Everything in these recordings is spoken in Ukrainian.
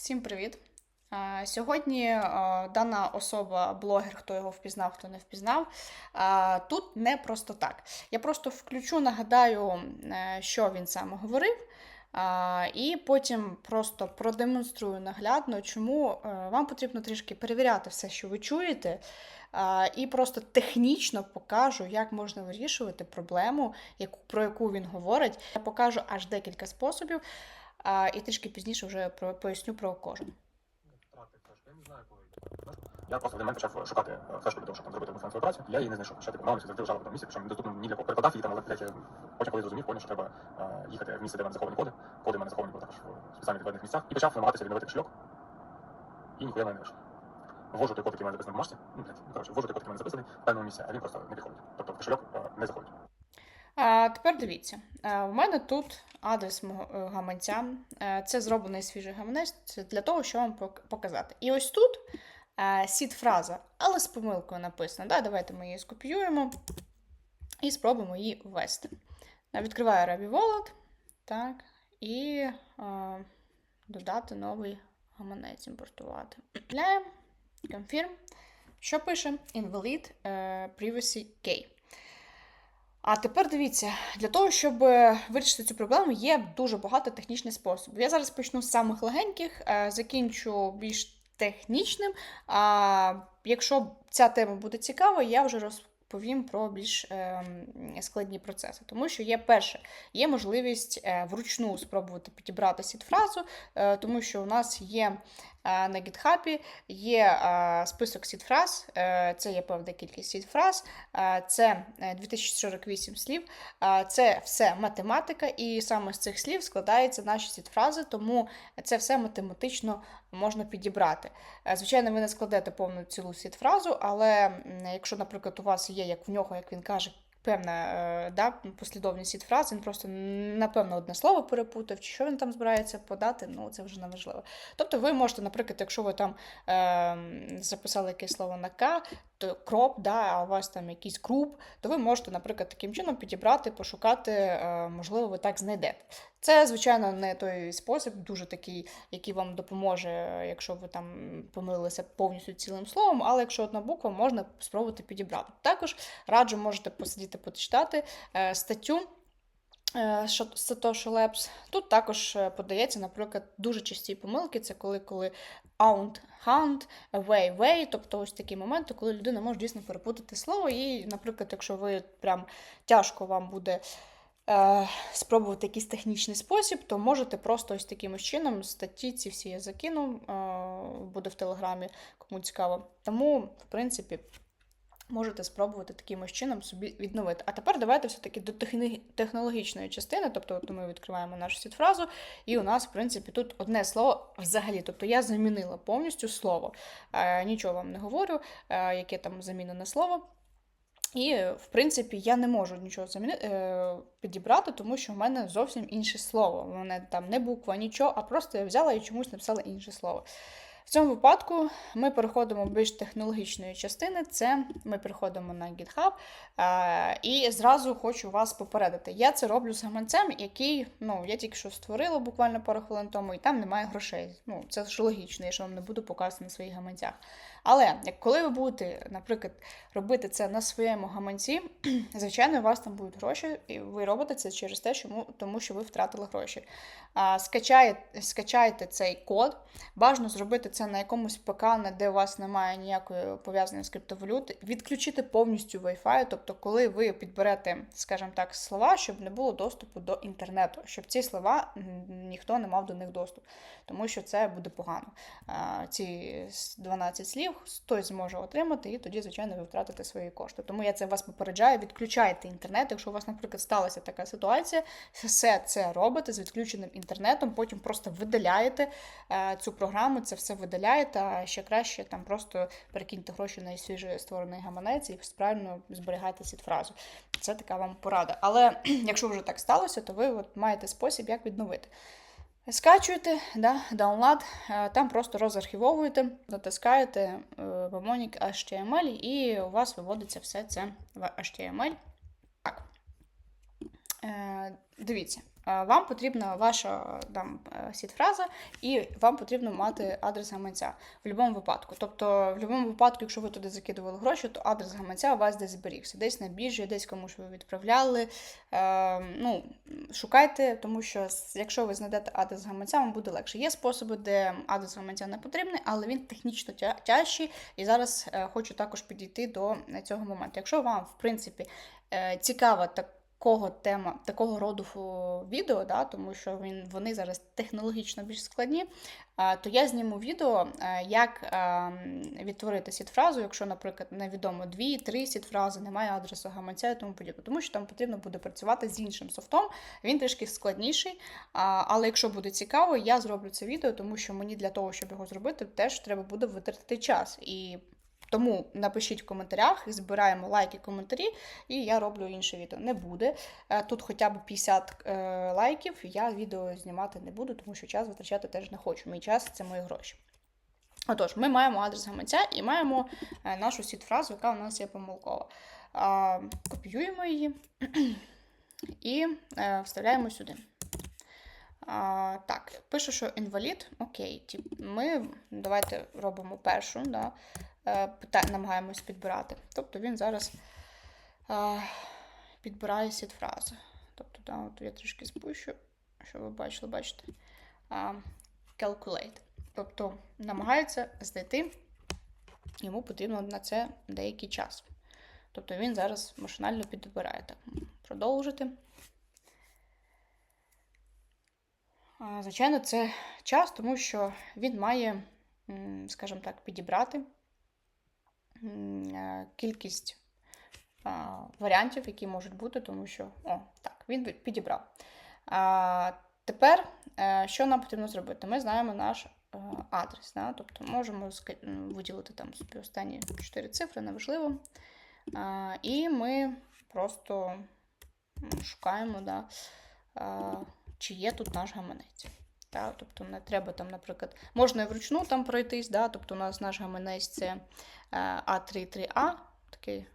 Всім привіт! Сьогодні дана особа, блогер, хто його впізнав, хто не впізнав, тут не просто так. Я просто включу, нагадаю, е, що він саме говорив, і потім просто продемонструю наглядно, чому е, вам потрібно трішки перевіряти все, що ви чуєте. І просто технічно покажу, як можна вирішувати проблему, про яку він говорить. Я покажу аж декілька способів, а, і трішки пізніше вже про, поясню про кожен. Я просто в один момент почав шукати флешку для того, щоб там зробити фінансову операцію. Я її не знайшов. Ще типу, мало завжди лежала тому місці, причому недоступно ні для кого. Перекладав її там, але блядь, я потім коли зрозумів, поняв, що треба е, їхати в місце, де в мене заховані коди. Коди в мене заховані були також в спеціально відведених місцях. І почав намагатися відновити кошельок. І ніхуя в мене не вийшло. Ввожу той код, який в мене записаний в бумажці. Ну, блядь, ну, коротше, ввожу той код, який в мене записаний в певному місці, а він просто не підходить. Тобто в кошельок е, не заходить. А, тепер дивіться, а, у мене тут адрес мого е, гаманця. Е, Це зроблений свіжий гаманець для того, щоб вам показати. І ось тут е, сід-фраза, але з помилкою написана. Да? Давайте ми її скопіюємо і спробуємо її ввести. Відкриваю Rabi Wallet, так, і е, додати новий гаманець, імпортувати. Confirm. Що пише? Invalid privacy key. А тепер дивіться, для того, щоб е, вирішити цю проблему, є дуже багато технічних способів. Я зараз почну з самих легеньких, е, закінчу більш технічним. А якщо ця тема буде цікава, я вже розповім про більш ем, складні процеси. Тому що є перше, є можливість е, вручну спробувати підібрати сід-фразу, е, тому що у нас є е, на GitHub є е, список сід-фраз, е, це є певна кількість сід-фраз, е, це е, 2048 слів, е, це все математика, і саме з цих слів складаються наші сід-фрази, тому це все математично можна підібрати. Е, Звичайно, ви не складете повну цілу сід-фразу, але якщо, наприклад, у вас є, як в нього, як він каже, певна е, да, послідовність сід-фраз, він просто напевно одне слово перепутав, чи що він там збирається подати, ну це вже не важливо. Тобто ви можете, наприклад, якщо ви там е, записали якесь слово на К, кроп, да, а у вас там якийсь круп, то ви можете, наприклад, таким чином підібрати, пошукати, е, можливо, ви так знайдете. Це, звичайно, не той спосіб, дуже такий, який вам допоможе, якщо ви там помилилися повністю цілим словом, але якщо одна буква, можна спробувати підібрати. Також раджу, можете посидіти, почитати е, статтю. Е, що- Satoshi Labs. Тут також е, подається, наприклад, дуже часті помилки. Це коли, коли aunt, hunt, way, way, тобто ось такі моменти, коли людина може дійсно перепутати слово. І, наприклад, якщо ви прям тяжко вам буде е, спробувати якийсь технічний спосіб, то можете просто ось таким чином статті ці всі я закину, е, буде в телеграмі, кому цікаво. Тому, в принципі, можете спробувати такимось чином собі відновити. А тепер давайте все-таки до технологічної частини, тобто от ми відкриваємо нашу сітфразу, і у нас, в принципі, тут одне слово взагалі. Тобто я замінила повністю слово. Е, нічого вам не говорю, е, яке там замінене слово. І, в принципі, я не можу нічого замінити, е, підібрати, тому що в мене зовсім інше слово. У мене там не буква, нічого, а просто я взяла і чомусь написала інше слово. Цьому випадку ми переходимо більш технологічної частини. Це ми переходимо на GitHub. Е, і зразу хочу вас попередити. Я це роблю з гаманцем, який ну, я тільки що створила буквально пару хвилин тому, і там немає грошей. Ну, це ж логічно, я ж вам не буду показувати на своїх гаманцях. Але коли ви будете, наприклад, робити це на своєму гаманці, звичайно, у вас там будуть гроші, і ви робите це через те, чому, тому що ви втратили гроші. А, скачаєте, скачаєте цей код, бажано зробити це на якомусь ПК, де у вас немає ніякої пов'язаної з криптовалюти, відключити повністю Wi-Fi, тобто, коли ви підберете, скажімо так, слова, щоб не було доступу до інтернету, щоб ці слова ніхто не мав до них доступ, тому що це буде погано. А, ці 12 слів хтось зможе отримати, і тоді, звичайно, ви втратите свої кошти. Тому я це вас попереджаю, відключайте інтернет. Якщо у вас, наприклад, сталася така ситуація, все це робите з відключеним інтернетом, потім просто видаляєте е, цю програму, це все видаляєте, а ще краще там просто перекиньте гроші на свіжий створений гаманець і правильно зберігайте сітфразу. Це така вам порада. Але якщо вже так сталося, то ви от маєте спосіб, як відновити. Скачуєте, да, download, е, там просто розархівовуєте, натискаєте е, в Mnemonic HTML, і у вас виводиться все це в HTML. Так. Е, Дивіться, вам потрібна ваша там е, сід-фраза, і вам потрібно мати адрес гаманця в будь-якому випадку. Тобто, в будь-якому випадку, якщо ви туди закидували гроші, то адрес гаманця у вас десь зберігся, десь на біржі, десь комусь ви відправляли. Е, ну, шукайте, тому що якщо ви знайдете адрес гаманця, вам буде легше. Є способи, де адрес гаманця не потрібний, але він технічно тя- тяжчий. І зараз е, хочу також підійти до е, цього моменту. Якщо вам, в принципі, цікава такого тема, такого роду відео, да, тому що він, вони зараз технологічно більш складні, то я зніму відео, е, як е, відтворити сід-фразу, якщо, наприклад, невідомо дві-три сід-фрази, немає адресу гаманця і тому подібне, тому що там потрібно буде працювати з іншим софтом. Він трішки складніший. Але якщо буде цікаво, я зроблю це відео, тому що мені для того, щоб його зробити, теж треба буде витратити час. І тому напишіть в коментарях, збираємо лайки, коментарі, і я роблю інше відео. Не буде. Е, Тут хоча б 50 е, лайків, я відео знімати не буду, тому що час витрачати теж не хочу. Мій час це мої гроші. Отож, ми маємо адрес гаманця і маємо е, нашу сід-фразу, яка у нас є помилкова. Копіюємо її і вставляємо сюди. А, так, пишу, що інвалід. Окей, ми давайте робимо першу, да, намагаємось підбирати. Тобто він зараз е, підбирає сід фрази. Тобто, да, от я трішки спущу, щоб ви бачили, бачите. Calculate. Тобто намагається знайти, йому потрібно на це деякий час. Тобто він зараз машинально підбирає. Так, продовжити. Звичайно, це час, тому що він має, скажімо так, підібрати е, кількість варіантів, які можуть бути, тому що, о, так, він підібрав. Тепер, е, що нам потрібно зробити? Ми знаємо наш е, адрес, да? тобто можемо виділити там собі останні 4 цифри, неважливо. І ми просто шукаємо, да, чи є тут наш гаманець. Да? Тобто не треба там, наприклад, можна і вручну там пройтись, да? тобто у нас наш гаманець це е, А33А, такий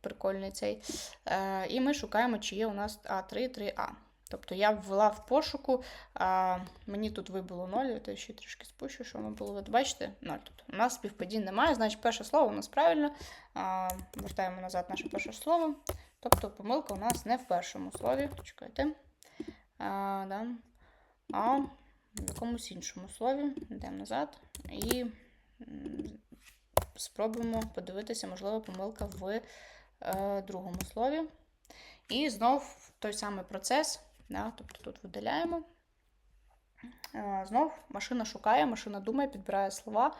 прикольний цей. Е, І ми шукаємо, чи є у нас А33А. Тобто я ввела в пошуку, а, мені тут вибило 0, я ще трішки спущу, що воно було. Бачите, 0 тут. У нас співпадінь немає, значить перше слово у нас правильно. А, Вертаємо назад наше перше слово. Тобто помилка у нас не в першому слові. Чекайте. А, да. а в якомусь іншому слові. Йдемо назад і спробуємо подивитися, можливо, помилка в е, другому слові. І знов той самий процес. Да, тобто тут видаляємо. Е, Знов машина шукає, машина думає, підбирає слова.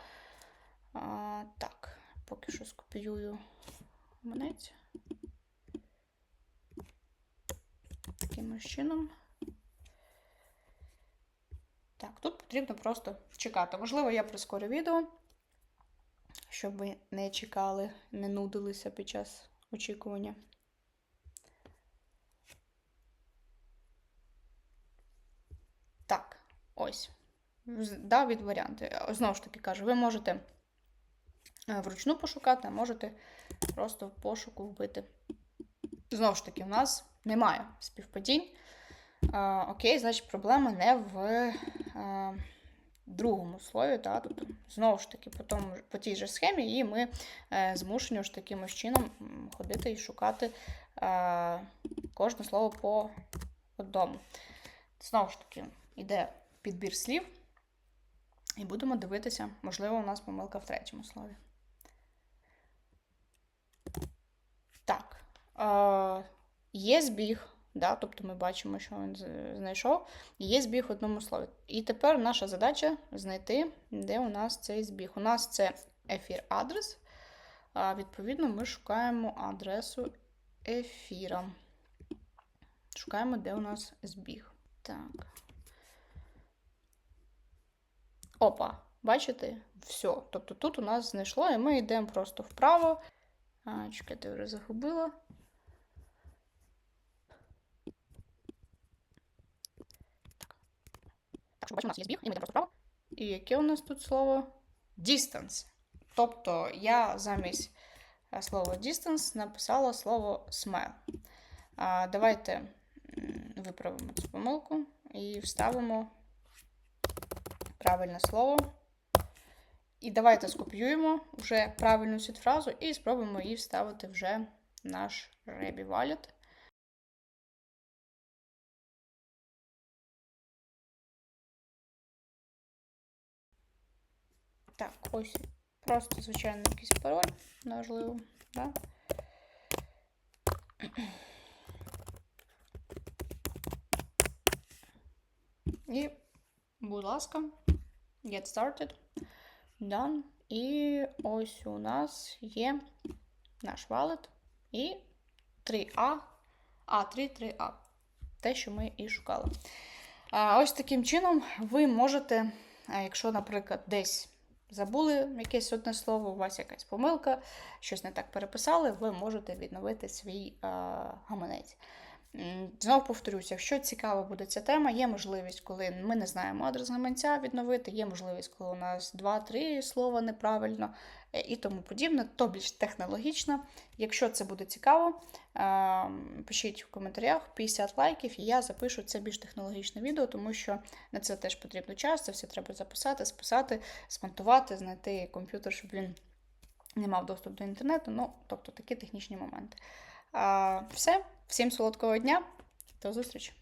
А, так, поки що скопіюю монець. Таким чином. Так, тут потрібно просто чекати. Можливо, я прискорю відео, щоб ви не чекали, не нудилися під час очікування. Так, ось. Дав від варіанти. Знову ж таки кажу, ви можете е, вручну пошукати, а можете просто в пошуку вбити. Знову ж таки, у нас немає співпадінь. А, окей, значить, проблема не в а, другому слові. Та? Тобто, знову ж таки, по, тому, по тій же схемі, і ми е, змушені ж таким чином ходити і шукати е, кожне слово по одному. Знову ж таки, йде підбір слів, і будемо дивитися, можливо, у нас помилка в третьому слові. Так. Е, є збіг, да, тобто ми бачимо, що він знайшов. Є збіг в одному слові. І тепер наша задача знайти, де у нас цей збіг. У нас це ефір адрес. А відповідно, ми шукаємо адресу ефіра. Шукаємо, де у нас збіг. Так. Опа, бачите? Все. Тобто тут у нас знайшло, і ми йдемо просто вправо. А, чекайте, вже загубила. Так, що у нас є збіг, і ми йдемо просто вправо. І яке у нас тут слово? Distance. Тобто я замість е, слова distance написала слово smell. А, давайте виправимо цю помилку і вставимо правильне слово. І давайте скопіюємо вже правильну цю фразу і спробуємо її вставити вже в наш Rebі Wallet. Ось просто звичайно якийсь пароль, неважливо, да? І, будь ласка, get started. Done. І ось у нас є наш wallet і 3А, А3, 3А. Те, що ми і шукали. Ось таким чином ви можете, якщо, наприклад, десь забули якесь одне слово, у вас якась помилка, щось не так переписали, ви можете відновити свій е, гаманець. Знову повторюся, якщо цікава буде ця тема, є можливість, коли ми не знаємо адрес гаманця відновити, є можливість, коли у нас 2-3 слова неправильно е, і тому подібне, то більш технологічно. Якщо це буде цікаво, е, пишіть в коментарях 50 лайків, і я запишу це більш технологічне відео, тому що на це теж потрібно час, це все треба записати, списати, смонтувати, знайти комп'ютер, щоб він не мав доступ до інтернету. Ну, тобто такі технічні моменти. Все, всім солодкого дня, до зустрічі!